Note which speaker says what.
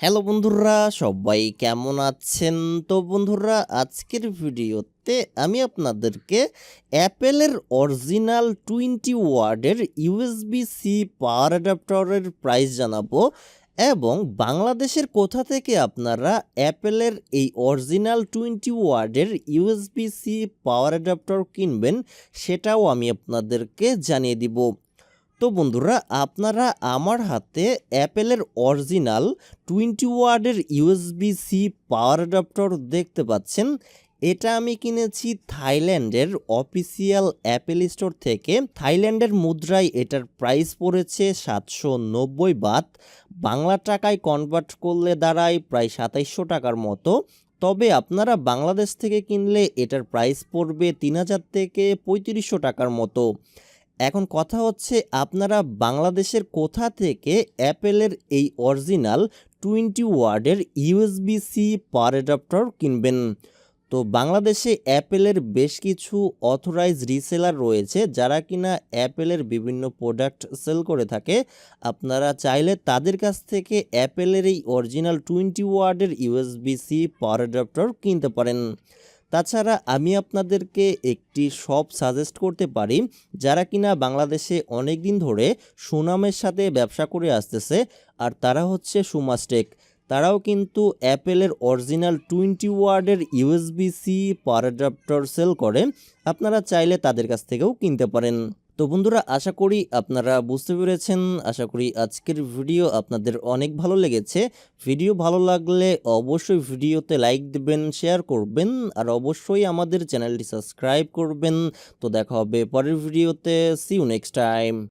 Speaker 1: Hello বন্ধুরা, সবাই কেমন আছেন? তো বন্ধুরা, আজকের ভিডিওতে আমি আপনাদেরকে অ্যাপেলের অরিজিনাল টোয়েন্টি ওয়ার্ডের ইউএসবি সি পাওয়ার অ্যাডাপ্টারের প্রাইস জানাব এবং বাংলাদেশের কোথা থেকে আপনারা অ্যাপেলের এই অরিজিনাল টোয়েন্টি ওয়ার্ডের ইউএসবি সি পাওয়ার অ্যাডাপ্টার কিনবেন, সেটাও আমি আপনাদেরকে জানিয়ে দিব। তো বন্ধুরা, আপনারা আমার হাতে অ্যাপেলের অরিজিনাল টোয়েন্টি ওয়ার্ডের ইউএসবি সি পাওয়ার অ্যাডাপ্টার দেখতে পাচ্ছেন। এটা আমি কিনেছি থাইল্যান্ডের অফিসিয়াল অ্যাপেল স্টোর থেকে। থাইল্যান্ডের মুদ্রায় এটার প্রাইস পড়েছে সাতশো নব্বই বাত। বাংলা টাকায় কনভার্ট করলে দাঁড়ায় প্রায় সাতাইশশো টাকার মতো। তবে আপনারা বাংলাদেশ থেকে কিনলে এটার প্রাইস পড়বে তিন হাজার থেকে পঁয়ত্রিশশো টাকার মতো। এখন কথা হচ্ছে আপনারা বাংলাদেশের কোথা থেকে অ্যাপেলের এই অরিজিনাল টোয়েন্টি ওয়ার্ডের ইউএসবি সি পাওয়ার অ্যাডাপ্টার কিনবেন। তো বাংলাদেশে অ্যাপেলের বেশ কিছু অথরাইজ রিসেলার রয়েছে, যারা কিনা অ্যাপেলের বিভিন্ন প্রোডাক্ট সেল করে থাকে। আপনারা চাইলে তাদের কাছ থেকে অ্যাপেলের এই অরিজিনাল টোয়েন্টি ওয়ার্ডের ইউএসবি সি পাওয়ার অ্যাডাপ্টার কিনতে পারেন। তাছাড়া আমি আপনাদেরকে একটি শপ সাজেস্ট করতে পারি, যারা কিনা বাংলাদেশে অনেক দিন ধরে সুনামের সাথে ব্যবসা করে আসতেছে, আর তারা হচ্ছে সুমাস্টেক তারাও কিন্তু অ্যাপেলের অরিজিনাল টোয়েন্টি ওয়ার্ডের ইউএসবি সি পাওয়ার সেল করে। আপনারা চাইলে তাদের কাছ থেকেও কিনতে পারেন। তো বন্ধুরা, আশা করি আপনারা বুঝতে পেরেছেন। আশা করি আজকের ভিডিও আপনাদের অনেক ভালো লেগেছে। ভিডিও ভালো লাগলে অবশ্যই ভিডিওতে লাইক দেবেন, শেয়ার করবেন আর অবশ্যই আমাদের চ্যানেলটি সাবস্ক্রাইব করবেন। তো দেখা হবে পরের ভিডিওতে। C you next time